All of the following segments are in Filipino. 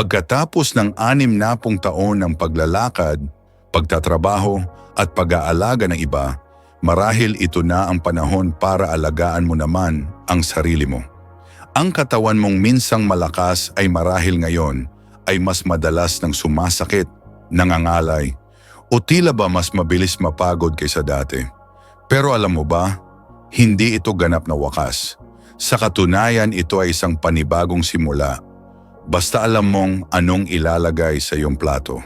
Pagkatapos ng anim na pung taon ng paglalakad, pagtatrabaho at pag-aalaga ng iba, marahil ito na ang panahon para alagaan mo naman ang sarili mo. Ang katawan mong minsang malakas ay marahil ngayon ay mas madalas ng sumasakit, nangangalay, o tila ba mas mabilis mapagod kaysa dati. Pero alam mo ba, hindi ito ganap na wakas. Sa katunayan ito ay isang panibagong simula. Basta alam mong anong ilalagay sa iyong plato.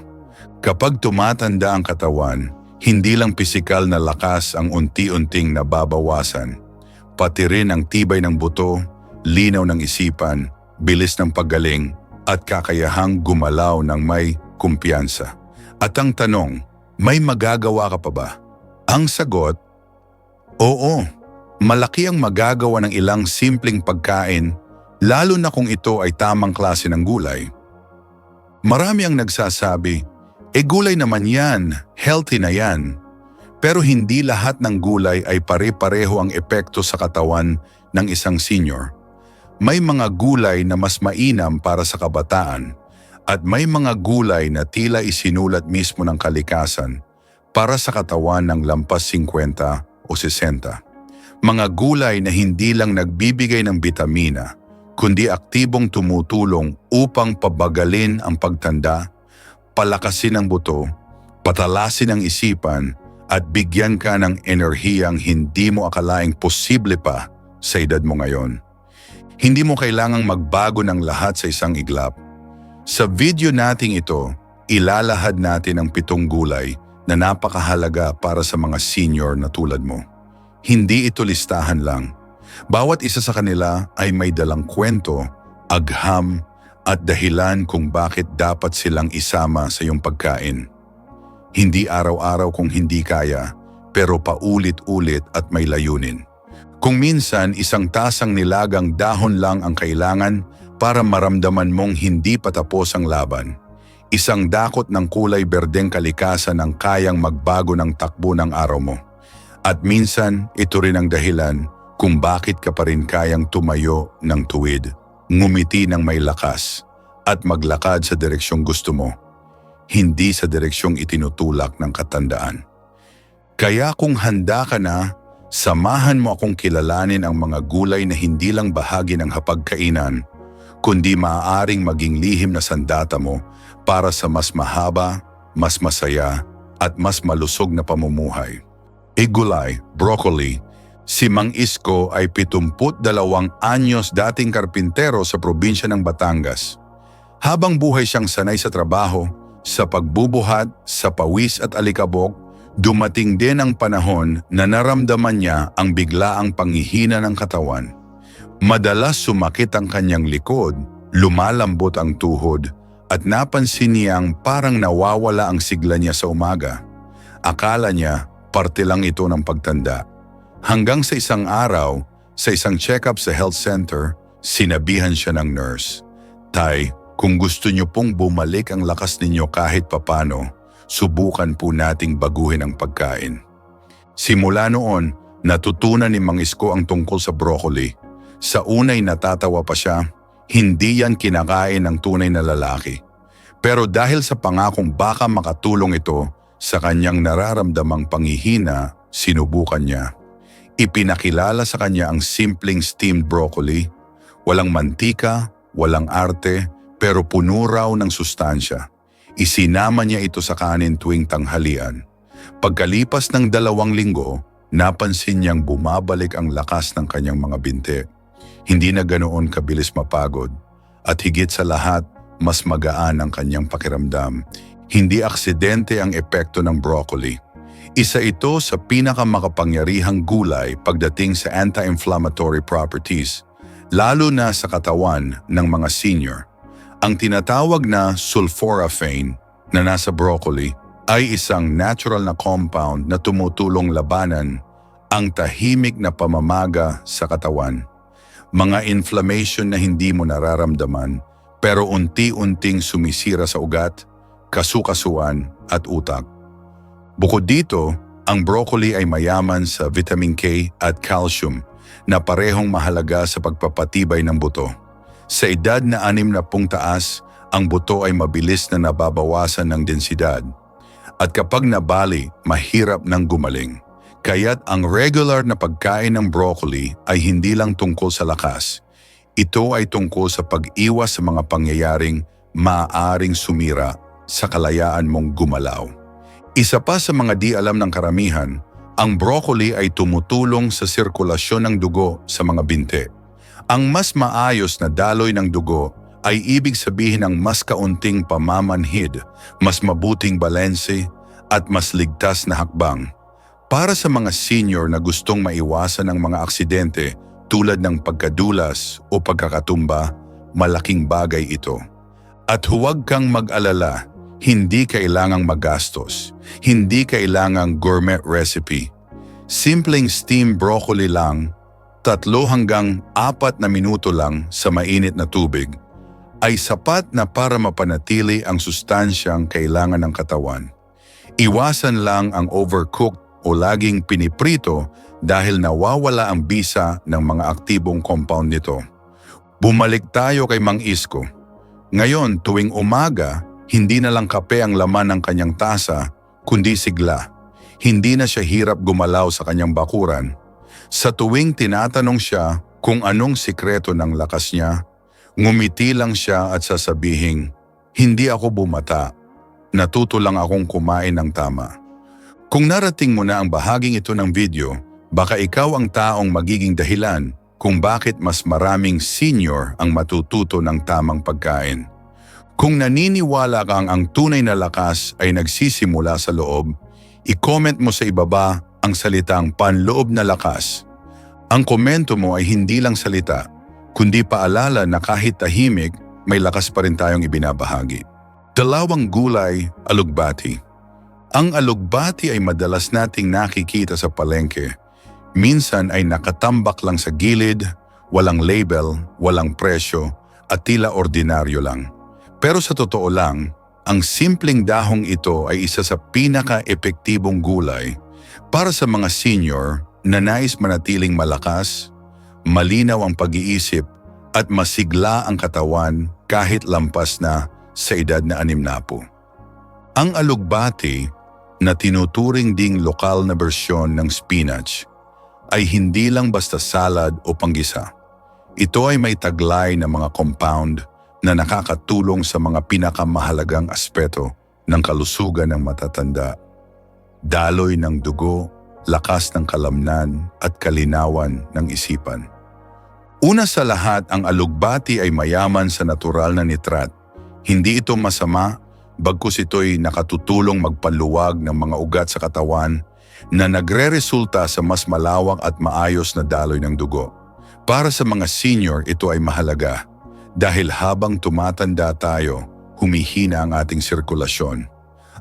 Kapag tumatanda ang katawan, hindi lang pisikal na lakas ang unti-unting nababawasan, pati rin ang tibay ng buto, linaw ng isipan, bilis ng paggaling, at kakayahang gumalaw ng may kumpiyansa. At ang tanong, may magagawa ka pa ba? Ang sagot, oo. Malaki ang magagawa ng ilang simpleng pagkain, lalo na kung ito ay tamang klase ng gulay. Marami ang nagsasabi, e gulay naman yan, healthy na yan. Pero hindi lahat ng gulay ay pare-pareho ang epekto sa katawan ng isang senior. May mga gulay na mas mainam para sa kabataan at may mga gulay na tila isinulat mismo ng kalikasan para sa katawan ng lampas 50 o 60. Mga gulay na hindi lang nagbibigay ng bitamina, kundi aktibong tumutulong upang pabagalin ang pagtanda, palakasin ang buto, patalasin ang isipan, at bigyan ka ng enerhiyang hindi mo akalaing posible pa sa edad mo ngayon. Hindi mo kailangang magbago ng lahat sa isang iglap. Sa video nating ito, ilalahad natin ang pitong gulay na napakahalaga para sa mga senior na tulad mo. Hindi ito listahan lang. Bawat isa sa kanila ay may dalang kwento, agham, at dahilan kung bakit dapat silang isama sa iyong pagkain. Hindi araw-araw kung hindi kaya, pero paulit-ulit at may layunin. Kung minsan isang tasang nilagang dahon lang ang kailangan para maramdaman mong hindi patapos ang laban. Isang dakot ng kulay berdeng kalikasan ang kayang magbago ng takbo ng araw mo. At minsan, ito rin ang dahilan kung bakit ka pa rin kayang tumayo ng tuwid, ngumiti ng may lakas, at maglakad sa direksyong gusto mo, hindi sa direksyong itinutulak ng katandaan. Kaya kung handa ka na, samahan mo akong kilalanin ang mga gulay na hindi lang bahagi ng hapagkainan, kundi maaaring maging lihim na sandata mo para sa mas mahaba, mas masaya, at mas malusog na pamumuhay. Igulay, broccoli, si Mang Isko ay 72 anyos dating karpintero sa probinsya ng Batangas. Habang buhay siyang sanay sa trabaho, sa pagbubuhat, sa pawis at alikabok, dumating din ang panahon na naramdaman niya ang biglaang panghihina ng katawan. Madalas sumakit ang kanyang likod, lumalambot ang tuhod, at napansin niyang parang nawawala ang sigla niya sa umaga. Akala niya parte lang ito ng pagtanda. Hanggang sa isang araw, sa isang check-up sa health center, sinabihan siya ng nurse, Tay, kung gusto niyo pong bumalik ang lakas ninyo kahit papano, subukan po nating baguhin ang pagkain. Simula noon, natutunan ni Mang Isko ang tungkol sa broccoli. Sa unay natatawa pa siya, hindi yan kinakain ng tunay na lalaki. Pero dahil sa pangakong baka makatulong ito, sa kanyang nararamdamang panghihina, sinubukan niya. Ipinakilala sa kanya ang simpleng steamed broccoli, walang mantika, walang arte, pero puno raw ng sustansya. Isinama niya ito sa kanin tuwing tanghalian. Pagkalipas ng dalawang linggo, napansin niyang bumabalik ang lakas ng kanyang mga binte. Hindi na ganoon kabilis mapagod. At higit sa lahat, mas magaan ang kanyang pakiramdam. Hindi aksidente ang epekto ng broccoli. Isa ito sa pinakamakapangyarihang gulay pagdating sa anti-inflammatory properties, lalo na sa katawan ng mga senior. Ang tinatawag na sulforaphane na nasa broccoli ay isang natural na compound na tumutulong labanan ang tahimik na pamamaga sa katawan. Mga inflammation na hindi mo nararamdaman pero unti-unting sumisira sa ugat, kasukasuan at utak. Bukod dito, ang broccoli ay mayaman sa vitamin K at calcium na parehong mahalaga sa pagpapatibay ng buto. Sa edad na anim na pung taas, ang buto ay mabilis na nababawasan ng densidad. At kapag nabali, mahirap nang gumaling. Kaya't ang regular na pagkain ng broccoli ay hindi lang tungkol sa lakas. Ito ay tungkol sa pag-iwas sa mga pangyayaring maaaring sumira sa kalayaan mong gumalaw. Isa pa sa mga di alam ng karamihan, ang broccoli ay tumutulong sa sirkulasyon ng dugo sa mga binte. Ang mas maayos na daloy ng dugo ay ibig sabihin ng mas kaunting pamamanhid, mas mabuting balense at mas ligtas na hakbang. Para sa mga senior na gustong maiwasan ang mga aksidente tulad ng pagkadulas o pagkakatumba, malaking bagay ito. At huwag kang mag-alala, hindi kailangang magastos, hindi kailangang gourmet recipe. Simpleng steamed broccoli lang, tatlo hanggang apat na minuto lang sa mainit na tubig, ay sapat na para mapanatili ang sustansyang kailangan ng katawan. Iwasan lang ang overcooked o laging piniprito dahil nawawala ang bisa ng mga aktibong compound nito. Bumalik tayo kay Mang Isko. Ngayon, tuwing umaga, hindi na lang kape ang laman ng kanyang tasa, kundi sigla. Hindi na siya hirap gumalaw sa kanyang bakuran. Sa tuwing tinatanong siya kung anong sikreto ng lakas niya, ngumiti lang siya at sasabihing, Hindi ako bumata. Natuto lang akong kumain ng tama. Kung narating mo na ang bahaging ito ng video, baka ikaw ang taong magiging dahilan kung bakit mas maraming senior ang matututo ng tamang pagkain. Kung naniniwala kang ang tunay na lakas ay nagsisimula sa loob, i-comment mo sa ibaba ang salitang panloob na lakas. Ang komento mo ay hindi lang salita, kundi paalala na kahit tahimik, may lakas pa rin tayong ibinabahagi. Dalawang gulay, alugbati. Ang alugbati ay madalas nating nakikita sa palengke Minsan ay nakatambak lang sa gilid, walang label, walang presyo, at tila ordinaryo lang. Pero sa totoo lang, ang simpleng dahong ito ay isa sa pinaka-epektibong gulay para sa mga senior na nais manatiling malakas, malinaw ang pag-iisip at masigla ang katawan kahit lampas na sa edad na anim na po. Ang alugbati na tinuturing ding lokal na bersyon ng spinach ay hindi lang basta salad o panggisa. Ito ay may taglay na mga compound na nakakatulong sa mga pinakamahalagang aspeto ng kalusugan ng matatanda. Daloy ng dugo, lakas ng kalamnan at kalinawan ng isipan. Una sa lahat, ang alugbati ay mayaman sa natural na nitrat. Hindi ito masama, bagkus ito'y nakatutulong magpaluwag ng mga ugat sa katawan na nagre-resulta sa mas malawak at maayos na daloy ng dugo. Para sa mga senior, ito ay mahalaga dahil habang tumatanda tayo, humihina ang ating sirkulasyon.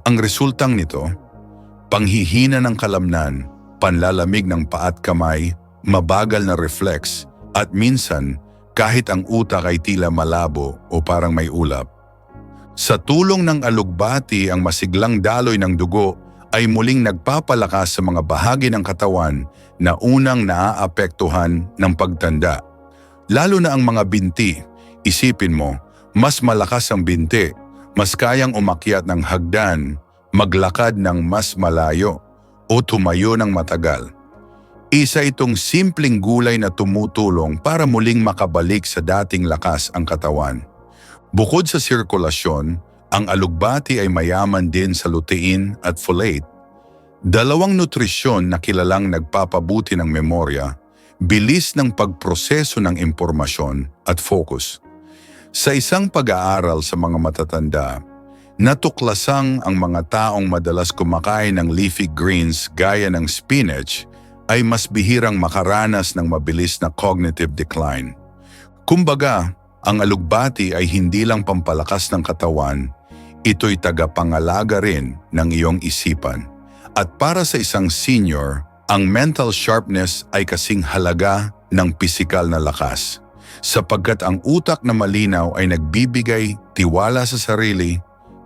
Ang resultang nito, panghihina ng kalamnan, panlalamig ng paat kamay, mabagal na reflex, at minsan kahit ang utak ay tila malabo o parang may ulap. Sa tulong ng alugbati ang masiglang daloy ng dugo ay muling nagpapalakas sa mga bahagi ng katawan na unang naaapektuhan ng pagtanda. Lalo na ang mga binti, isipin mo, mas malakas ang binti, mas kayang umakyat ng hagdan, maglakad ng mas malayo, o tumayo ng matagal. Isa itong simpleng gulay na tumutulong para muling makabalik sa dating lakas ang katawan. Bukod sa sirkulasyon, ang alugbati ay mayaman din sa lutein at folate, dalawang nutrisyon na kilalang nagpapabuti ng memorya, bilis ng pagproseso ng impormasyon at focus. Sa isang pag-aaral sa mga matatanda, natuklasang ang mga taong madalas kumakain ng leafy greens gaya ng spinach ay mas bihirang makaranas ng mabilis na cognitive decline. Kumbaga, ang alugbati ay hindi lang pampalakas ng katawan, ito'y tagapangalaga rin ng iyong isipan. At para sa isang senior, ang mental sharpness ay kasing halaga ng pisikal na lakas. Sapagkat ang utak na malinaw ay nagbibigay tiwala sa sarili,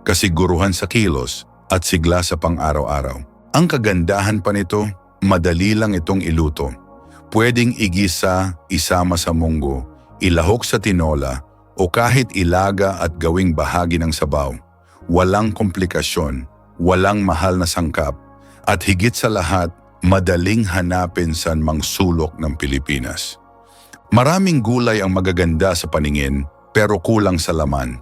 kasiguruhan sa kilos at sigla sa pang-araw-araw. Ang kagandahan pa nito, madali lang itong iluto. Pwedeng igisa, isama sa munggo, ilahok sa tinola, o kahit ilaga at gawing bahagi ng sabaw. Walang komplikasyon, walang mahal na sangkap, at higit sa lahat, madaling hanapin sa mang sulok ng Pilipinas. Maraming gulay ang magaganda sa paningin pero kulang sa laman.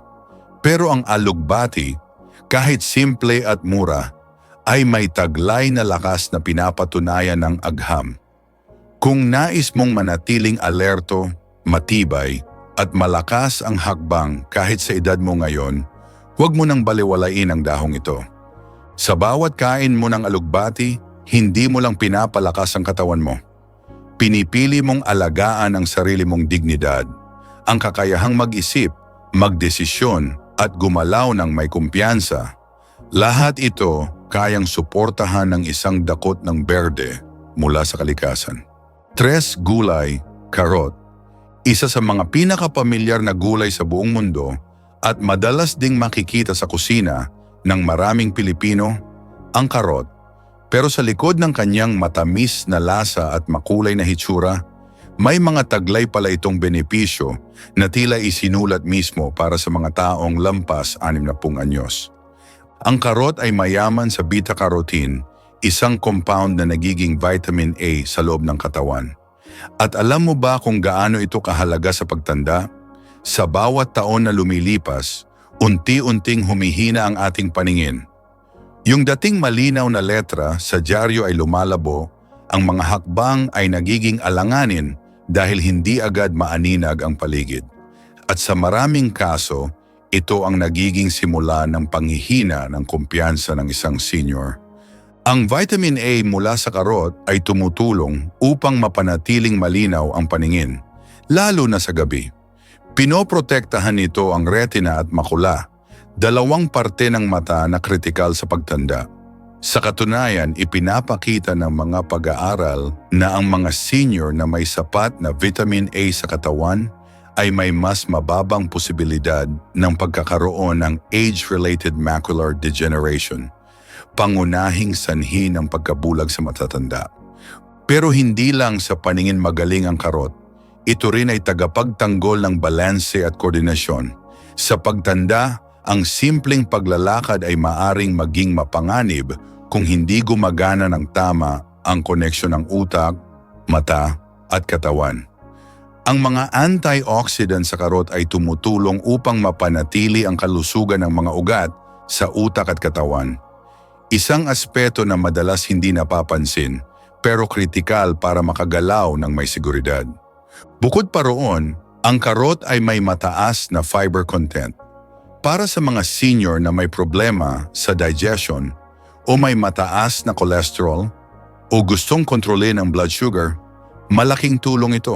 Pero ang alugbati, kahit simple at mura, ay may taglay na lakas na pinapatunayan ng agham. Kung nais mong manatiling alerto, matibay, at malakas ang hakbang kahit sa edad mo ngayon, huwag mo nang baliwalain ang dahong ito. Sa bawat kain mo ng alugbati, hindi mo lang pinapalakas ang katawan mo. Pinipili mong alagaan ang sarili mong dignidad, ang kakayahang mag-isip, magdesisyon at gumalaw ng may kumpiyansa. Lahat ito kayang suportahan ng isang dakot ng berde mula sa kalikasan. Tres gulay, karot, isa sa mga pinakapamilyar na gulay sa buong mundo at madalas ding makikita sa kusina ng maraming Pilipino, ang karot. Pero sa likod ng kanyang matamis na lasa at makulay na hitsura, may mga taglay pala itong benepisyo na tila isinulat mismo para sa mga taong lampas 60 anyos. Ang karot ay mayaman sa beta-carotene, isang compound na nagiging vitamin A sa loob ng katawan. At alam mo ba kung gaano ito kahalaga sa pagtanda? Sa bawat taon na lumilipas, unti-unting humihina ang ating paningin. Yung dating malinaw na letra sa dyaryo ay lumalabo, ang mga hakbang ay nagiging alanganin dahil hindi agad maaninag ang paligid. At sa maraming kaso, ito ang nagiging simula ng panghihina ng kumpiyansa ng isang senior. Ang vitamin A mula sa karot ay tumutulong upang mapanatiling malinaw ang paningin, lalo na sa gabi. Pinoprotektahan nito ang retina at makula, dalawang parte ng mata na kritikal sa pagtanda. Sa katunayan, ipinapakita ng mga pag-aaral na ang mga senior na may sapat na vitamin A sa katawan ay may mas mababang posibilidad ng pagkakaroon ng age-related macular degeneration, pangunahing sanhi ng pagkabulag sa matatanda. Pero hindi lang sa paningin magaling ang karot, ito rin ay tagapagtanggol ng balanse at koordinasyon. Sa pagtanda, ang simpleng paglalakad ay maaring maging mapanganib kung hindi gumagana ng tama ang koneksyon ng utak, mata at katawan. Ang mga antioxidant sa karot ay tumutulong upang mapanatili ang kalusugan ng mga ugat sa utak at katawan. Isang aspeto na madalas hindi napapansin pero kritikal para makagalaw ng may seguridad. Bukod pa roon, ang karot ay may mataas na fiber content. Para sa mga senior na may problema sa digestion o may mataas na cholesterol o gustong kontrolin ang blood sugar, malaking tulong ito.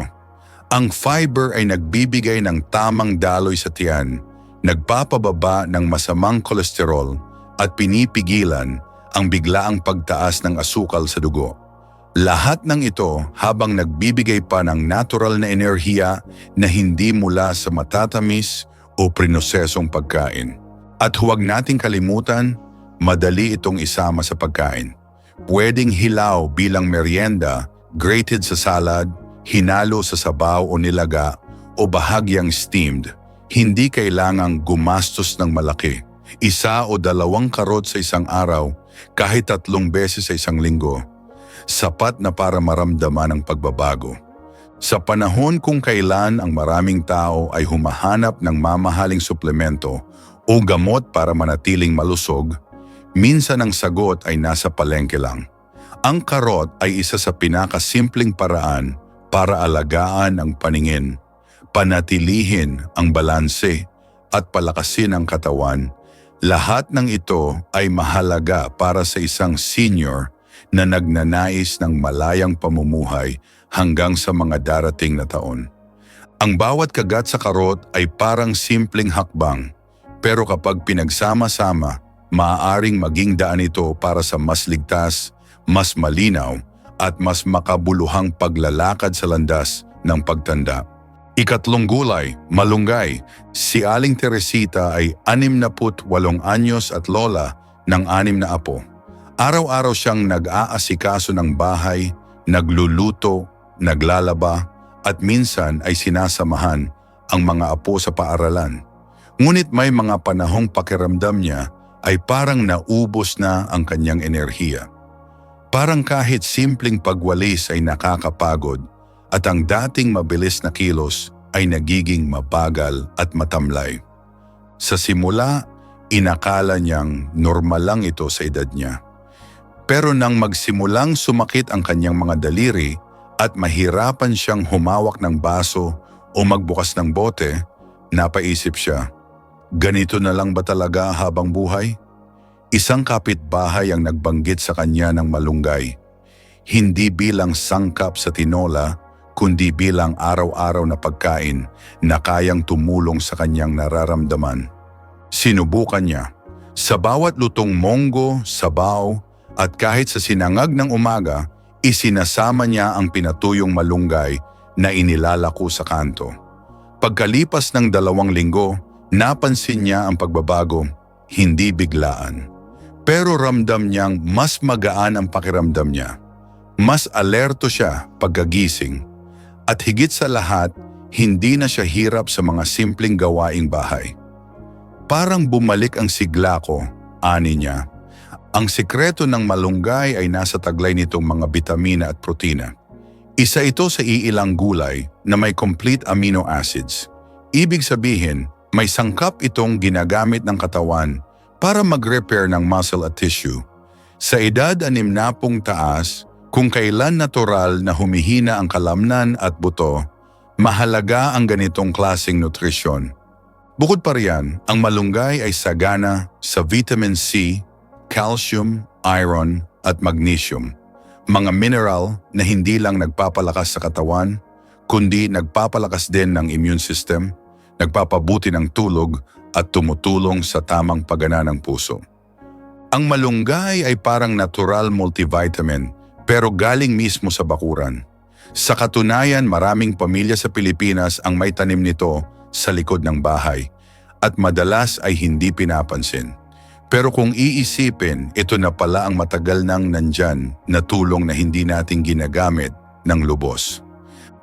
Ang fiber ay nagbibigay ng tamang daloy sa tiyan, nagpapababa ng masamang kolesterol at pinipigilan ang biglaang pagtaas ng asukal sa dugo. Lahat ng ito habang nagbibigay pa ng natural na enerhiya na hindi mula sa matatamis o prinosesong pagkain. At huwag nating kalimutan, madali itong isama sa pagkain. Pwedeng hilaw bilang merienda, grated sa salad, hinalo sa sabaw o nilaga, o bahagyang steamed. Hindi kailangang gumastos ng malaki. Isa o dalawang karot sa isang araw, kahit tatlong beses sa isang linggo. Sapat na para maramdaman ang pagbabago. Sa panahon kung kailan ang maraming tao ay humahanap ng mamahaling suplemento o gamot para manatiling malusog, minsan ang sagot ay nasa palengke lang. Ang karot ay isa sa pinakasimpleng paraan para alagaan ang paningin, panatilihin ang balanse at palakasin ang katawan. Lahat ng ito ay mahalaga para sa isang senior na nagnanais ng malayang pamumuhay hanggang sa mga darating na taon. Ang bawat kagat sa karot ay parang simpleng hakbang, pero kapag pinagsama-sama, maaaring maging daan ito para sa mas ligtas, mas malinaw at mas makabuluhang paglalakad sa landas ng pagtanda. Ikatlong gulay, malunggay. Si Aling Teresita ay 68 anyos at lola ng anim na apo. Araw-araw siyang nag-aasikaso ng bahay, nagluluto, naglalaba, at minsan ay sinasamahan ang mga apo sa paaralan. Ngunit may mga panahong pakiramdam niya ay parang naubos na ang kanyang enerhiya. Parang kahit simpleng pagwalis ay nakakapagod at ang dating mabilis na kilos ay nagiging mabagal at matamlay. Sa simula, inakala niyang normal lang ito sa edad niya. Pero nang magsimulang sumakit ang kanyang mga daliri at mahirapan siyang humawak ng baso o magbukas ng bote, napaisip siya, ganito na lang ba talaga habang buhay? Isang kapitbahay ang nagbanggit sa kanya ng malunggay. Hindi bilang sangkap sa tinola, kundi bilang araw-araw na pagkain na kayang tumulong sa kanyang nararamdaman. Sinubukan niya. Sa bawat lutong monggo, sabaw, at kahit sa sinangag ng umaga, isinasama niya ang pinatuyong malunggay na inilalako sa kanto. Pagkalipas ng dalawang linggo, napansin niya ang pagbabago, hindi biglaan. Pero ramdam niyang mas magaan ang pakiramdam niya. Mas alerto siya pagkagising. At higit sa lahat, hindi na siya hirap sa mga simpleng gawaing bahay. Parang bumalik ang sigla ko, ani niya. Ang sikreto ng malunggay ay nasa taglay nitong mga bitamina at protina. Isa ito sa iilang gulay na may complete amino acids. Ibig sabihin, may sangkap itong ginagamit ng katawan para mag-repair ng muscle at tissue. Sa edad anim na pong taas, kung kailan natural na humihina ang kalamnan at buto, mahalaga ang ganitong klasing nutrisyon. Bukod pa riyan, ang malunggay ay sagana sa vitamin C, calcium, iron at magnesium. Mga mineral na hindi lang nagpapalakas sa katawan, kundi nagpapalakas din ng immune system, nagpapabuti ng tulog at tumutulong sa tamang paggana ng puso. Ang malunggay ay parang natural multivitamin pero galing mismo sa bakuran. Sa katunayan, maraming pamilya sa Pilipinas ang may tanim nito sa likod ng bahay at madalas ay hindi pinapansin. Pero kung iisipin, ito na pala ang matagal nang nandyan na tulong na hindi natin ginagamit ng lubos.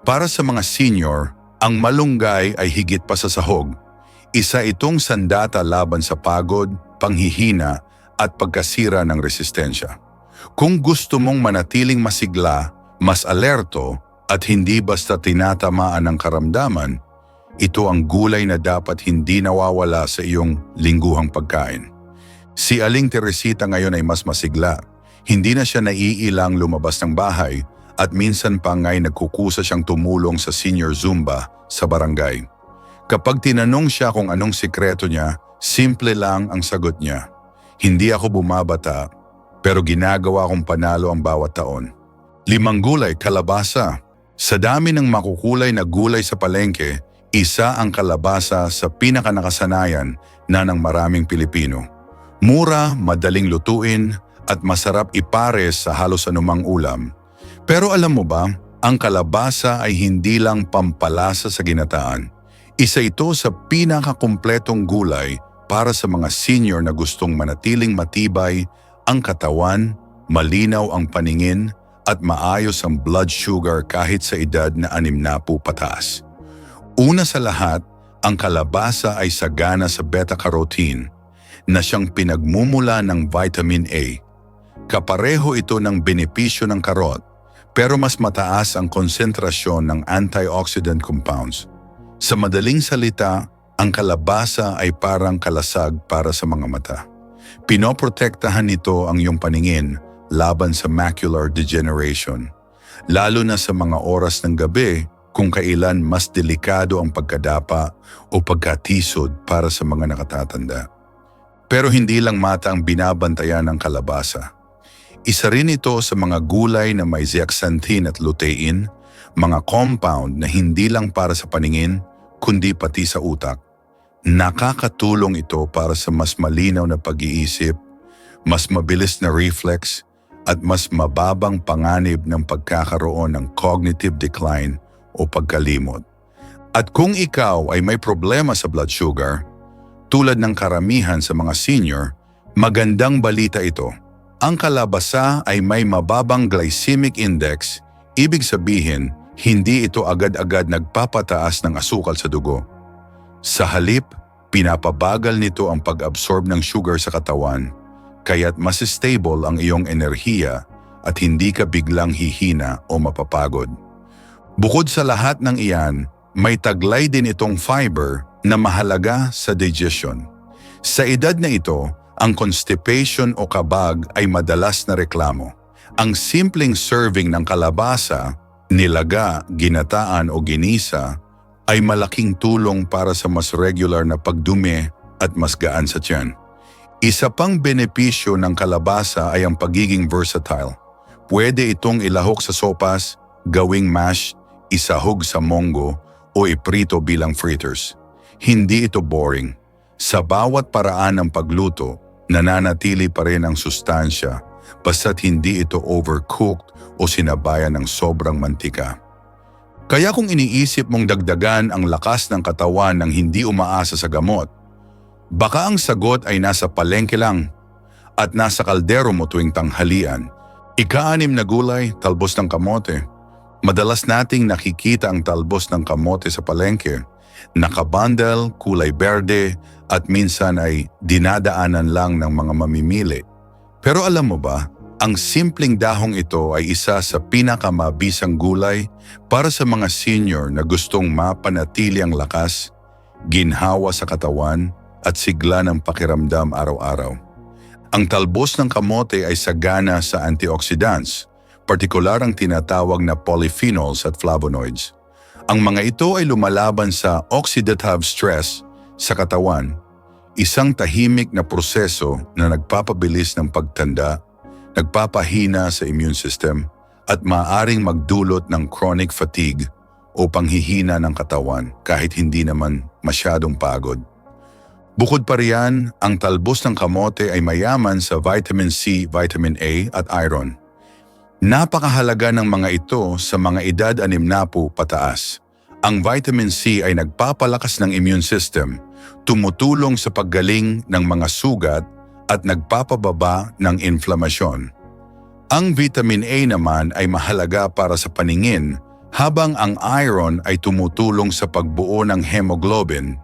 Para sa mga senior, ang malunggay ay higit pa sa sahog. Isa itong sandata laban sa pagod, panghihina at pagkasira ng resistensya. Kung gusto mong manatiling masigla, mas alerto at hindi basta tinatamaan ng karamdaman, ito ang gulay na dapat hindi nawawala sa iyong lingguhang pagkain. Si Aling Teresita ngayon ay mas masigla. Hindi na siya naiilang lumabas ng bahay at minsan pa nga'y nagkukusa siyang tumulong sa senior Zumba sa barangay. Kapag tinanong siya kung anong sikreto niya, simple lang ang sagot niya. Hindi ako bumabata, pero ginagawa kong panalo ang bawat taon. Limang gulay, kalabasa. Sa dami ng makukulay na gulay sa palengke, isa ang kalabasa sa pinakanakasanayan na ng maraming Pilipino. Mura, madaling lutuin, at masarap ipares sa halos anumang ulam. Pero alam mo ba, ang kalabasa ay hindi lang pampalasa sa ginataan. Isa ito sa pinakakumpletong gulay para sa mga senior na gustong manatiling matibay ang katawan, malinaw ang paningin, at maayos ang blood sugar kahit sa edad na anim na po pataas. Una sa lahat, ang kalabasa ay sagana sa beta-carotene na siyang pinagmumula ng vitamin A. Kapareho ito ng benepisyo ng karot pero mas mataas ang konsentrasyon ng antioxidant compounds. Sa madaling salita, ang kalabasa ay parang kalasag para sa mga mata. Pinoprotektahan nito ang iyong paningin laban sa macular degeneration, lalo na sa mga oras ng gabi kung kailan mas delikado ang pagkadapa o pagkatisod para sa mga nakatatanda. Pero hindi lang mata ang binabantayan ng kalabasa. Isa rin ito sa mga gulay na may zeaxanthin at lutein, mga compound na hindi lang para sa paningin, kundi pati sa utak. Nakakatulong ito para sa mas malinaw na pag-iisip, mas mabilis na reflex, at mas mababang panganib ng pagkakaroon ng cognitive decline o pagkalimot. At kung ikaw ay may problema sa blood sugar, tulad ng karamihan sa mga senior, magandang balita ito. Ang kalabasa ay may mababang glycemic index, ibig sabihin, hindi ito agad-agad nagpapataas ng asukal sa dugo. Sa halip, pinapabagal nito ang pag-absorb ng sugar sa katawan, kaya't mas stable ang iyong enerhiya at hindi ka biglang hihina o mapapagod. Bukod sa lahat ng iyan, may taglay din itong fiber na mahalaga sa digestion. Sa edad na ito, ang constipation o kabag ay madalas na reklamo. Ang simpleng serving ng kalabasa, nilaga, ginataan o ginisa ay malaking tulong para sa mas regular na pagdumi at mas gaan sa tiyan. Isa pang benepisyo ng kalabasa ay ang pagiging versatile. Pwede itong ilahok sa sopas, gawing mash, isahog sa monggo o iprito bilang fritters. Hindi ito boring. Sa bawat paraan ng pagluto, nananatili pa rin ang sustansya basta't hindi ito overcooked o sinabayan ng sobrang mantika. Kaya kung iniisip mong dagdagan ang lakas ng katawan ng hindi umaasa sa gamot, baka ang sagot ay nasa palengke lang at nasa kaldero mo tuwing tanghalian. Ika-anim na gulay, talbos ng kamote. Madalas nating nakikita ang talbos ng kamote sa palengke. Nakabundle, kulay berde at minsan ay dinadaanan lang ng mga mamimili. Pero alam mo ba, ang simpleng dahong ito ay isa sa pinakamabisang gulay para sa mga senior na gustong mapanatili ang lakas, ginhawa sa katawan at sigla ng pakiramdam araw-araw. Ang talbos ng kamote ay sagana sa antioxidants, partikular ang tinatawag na polyphenols at flavonoids. Ang mga ito ay lumalaban sa oxidative stress sa katawan, isang tahimik na proseso na nagpapabilis ng pagtanda nagpapahina sa immune system at maaring magdulot ng chronic fatigue o panghihina ng katawan kahit hindi naman masyadong pagod. Bukod pa riyan, ang talbos ng kamote ay mayaman sa vitamin C, vitamin A at iron. Napakahalaga ng mga ito sa mga edad anim na po pataas. Ang vitamin C ay nagpapalakas ng immune system, tumutulong sa paggaling ng mga sugat at nagpapababa ng inflamasyon. Ang vitamin A naman ay mahalaga para sa paningin habang ang iron ay tumutulong sa pagbuo ng hemoglobin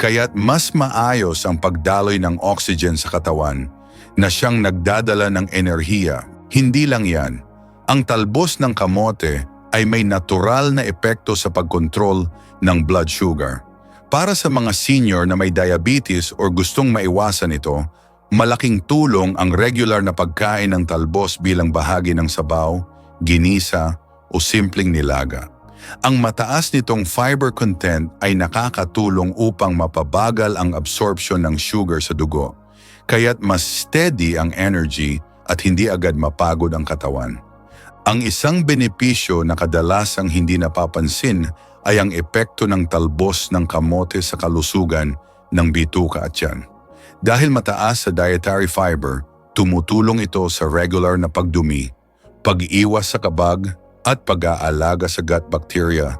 kaya't mas maayos ang pagdaloy ng oxygen sa katawan na siyang nagdadala ng enerhiya. Hindi lang yan, ang talbos ng kamote ay may natural na epekto sa pagkontrol ng blood sugar. Para sa mga senior na may diabetes o gustong maiwasan ito, Malaking tulong ang regular na pagkain ng talbos bilang bahagi ng sabaw, ginisa o simpleng nilaga. Ang mataas nitong fiber content ay nakakatulong upang mapabagal ang absorption ng sugar sa dugo, kaya't mas steady ang energy at hindi agad mapagod ang katawan. Ang isang benepisyo na kadalasang hindi napapansin ay ang epekto ng talbos ng kamote sa kalusugan ng bituka at tiyan. Dahil mataas sa dietary fiber, tumutulong ito sa regular na pagdumi, pag-iwas sa kabag at pag-aalaga sa gut bacteria.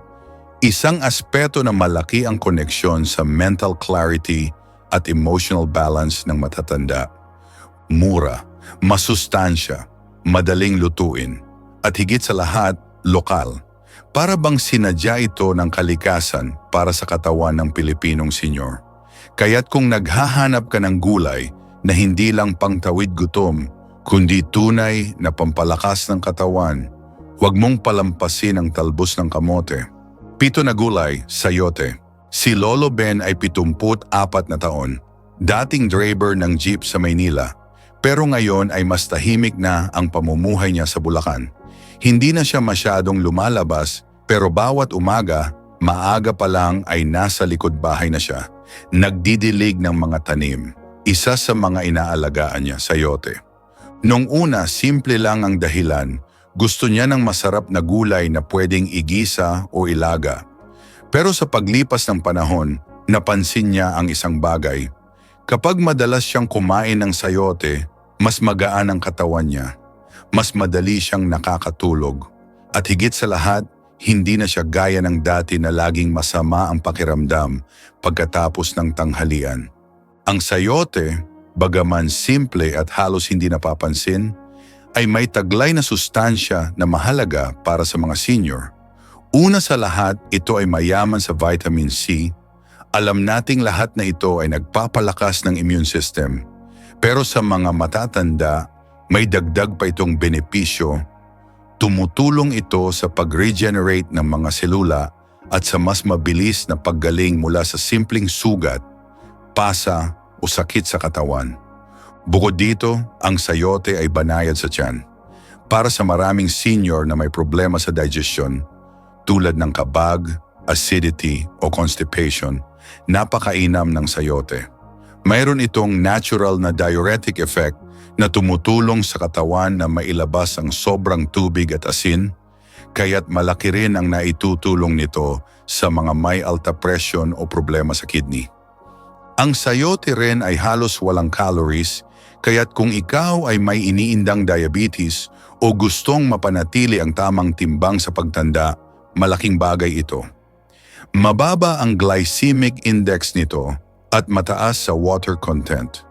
Isang aspeto na malaki ang koneksyon sa mental clarity at emotional balance ng matatanda. Mura, masustansya, madaling lutuin, at higit sa lahat, lokal. Para bang sinadya ito ng kalikasan para sa katawan ng Pilipinong senyor. Kaya't kung naghahanap ka ng gulay na hindi lang pangtawid gutom, kundi tunay na pampalakas ng katawan, huwag mong palampasin ang talbos ng kamote. Pito na gulay, sayote. Si Lolo Ben ay 74 na taon, dating driver ng jeep sa Maynila, pero ngayon ay mas tahimik na ang pamumuhay niya sa Bulacan. Hindi na siya masyadong lumalabas pero bawat umaga, maaga pa lang ay nasa likod bahay na siya nagdidilig ng mga tanim. Isa sa mga inaalagaan niya, sayote. Nung una, simple lang ang dahilan. Gusto niya ng masarap na gulay na pwedeng igisa o ilaga. Pero sa paglipas ng panahon, napansin niya ang isang bagay. Kapag madalas siyang kumain ng sayote, mas magaan ang katawan niya. Mas madali siyang nakakatulog. At higit sa lahat, hindi na siya gaya ng dati na laging masama ang pakiramdam pagkatapos ng tanghalian. Ang sayote, bagaman simple at halos hindi napapansin, ay may taglay na sustansya na mahalaga para sa mga senior. Una sa lahat, ito ay mayaman sa vitamin C, Alam nating lahat na ito ay nagpapalakas ng immune system. Pero sa mga matatanda, may dagdag pa itong benepisyo. Tumutulong ito sa pag-regenerate ng mga selula at sa mas mabilis na paggaling mula sa simpleng sugat, pasa o sakit sa katawan. Bukod dito, ang sayote ay banayad sa tiyan. Para sa maraming senior na may problema sa digestion, tulad ng kabag, acidity o constipation, napakainam ng sayote. Mayroon itong natural na diuretic effect na tumutulong sa katawan na mailabas ang sobrang tubig at asin, kaya't malaki rin ang naitutulong nito sa mga may alta presyon o problema sa kidney. Ang sayote rin ay halos walang calories, kaya't kung ikaw ay may iniindang diabetes o gustong mapanatili ang tamang timbang sa pagtanda, malaking bagay ito. Mababa ang glycemic index nito at mataas sa water content.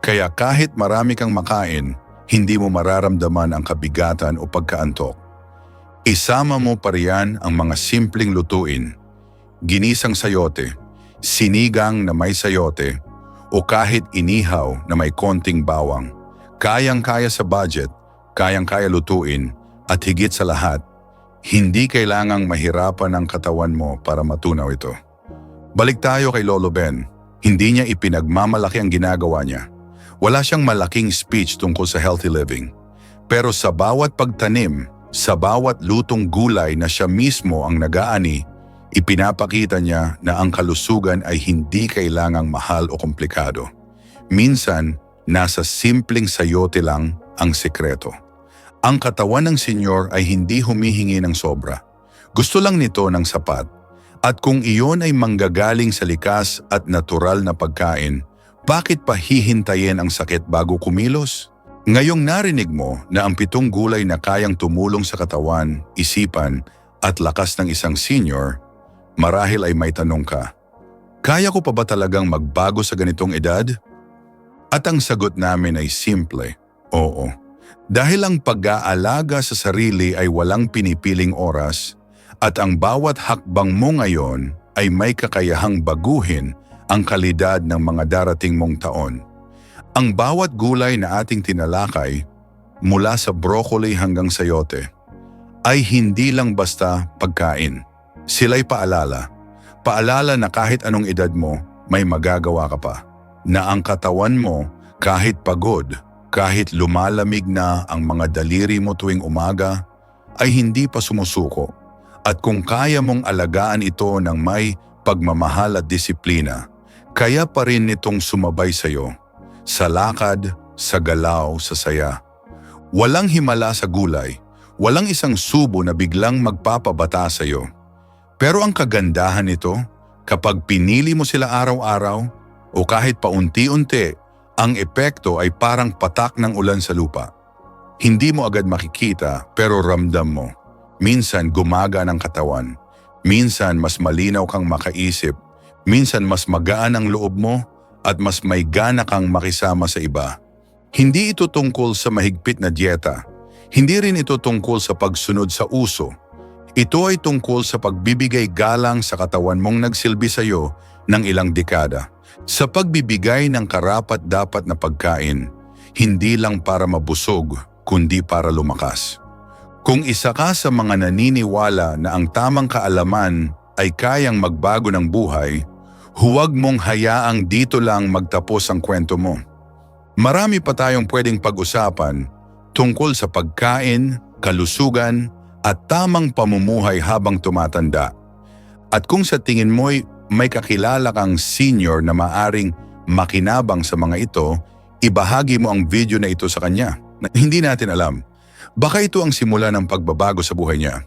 Kaya kahit marami kang makain, hindi mo mararamdaman ang kabigatan o pagkaantok. Isama mo pa riyan ang mga simpleng lutuin, ginisang sayote, sinigang na may sayote, o kahit inihaw na may konting bawang. Kayang-kaya sa budget, kayang-kaya lutuin, at higit sa lahat, hindi kailangang mahirapan ang katawan mo para matunaw ito. Balik tayo kay Lolo Ben. Hindi niya ipinagmamalaki ang ginagawa niya. Wala siyang malaking speech tungkol sa healthy living. Pero sa bawat pagtanim, sa bawat lutong gulay na siya mismo ang nagaani, ipinapakita niya na ang kalusugan ay hindi kailangang mahal o komplikado. Minsan, nasa simpleng sayote lang ang sekreto. Ang katawan ng senyor ay hindi humihingi ng sobra. Gusto lang nito ng sapat. At kung iyon ay manggagaling sa likas at natural na pagkain, bakit pa hihintayin ang sakit bago kumilos? Ngayong narinig mo na ang pitong gulay na kayang tumulong sa katawan, isipan at lakas ng isang senior, marahil ay may tanong ka. Kaya ko pa ba talagang magbago sa ganitong edad? At ang sagot namin ay simple, oo. Dahil ang pag-aalaga sa sarili ay walang pinipiling oras at ang bawat hakbang mo ngayon ay may kakayahang baguhin ang kalidad ng mga darating mong taon. Ang bawat gulay na ating tinalakay, mula sa broccoli hanggang sayote, ay hindi lang basta pagkain. Sila'y paalala. Paalala na kahit anong edad mo, may magagawa ka pa. Na ang katawan mo, kahit pagod, kahit lumalamig na ang mga daliri mo tuwing umaga, ay hindi pa sumusuko. At kung kaya mong alagaan ito ng may pagmamahal at disiplina, kaya pa rin nitong sumabay sa iyo, sa lakad, sa galaw, sa saya. Walang himala sa gulay, walang isang subo na biglang magpapabata sa iyo. Pero ang kagandahan nito, kapag pinili mo sila araw-araw o kahit paunti-unti ang epekto ay parang patak ng ulan sa lupa. Hindi mo agad makikita pero ramdam mo. Minsan gumaga ng katawan. Minsan mas malinaw kang makaisip. Minsan mas magaan ang loob mo at mas may gana kang makisama sa iba. Hindi ito tungkol sa mahigpit na dieta. Hindi rin ito tungkol sa pagsunod sa uso. Ito ay tungkol sa pagbibigay galang sa katawan mong nagsilbi sa iyo ng ilang dekada. Sa pagbibigay ng karapat-dapat na pagkain, hindi lang para mabusog, kundi para lumakas. Kung isa ka sa mga naniniwala na ang tamang kaalaman ay kayang magbago ng buhay, huwag mong hayaang dito lang magtapos ang kwento mo. Marami pa tayong pwedeng pag-usapan tungkol sa pagkain, kalusugan, at tamang pamumuhay habang tumatanda. At kung sa tingin mo'y may kakilala kang senior na maaring makinabang sa mga ito, ibahagi mo ang video na ito sa kanya. Hindi natin alam. Baka ito ang simula ng pagbabago sa buhay niya.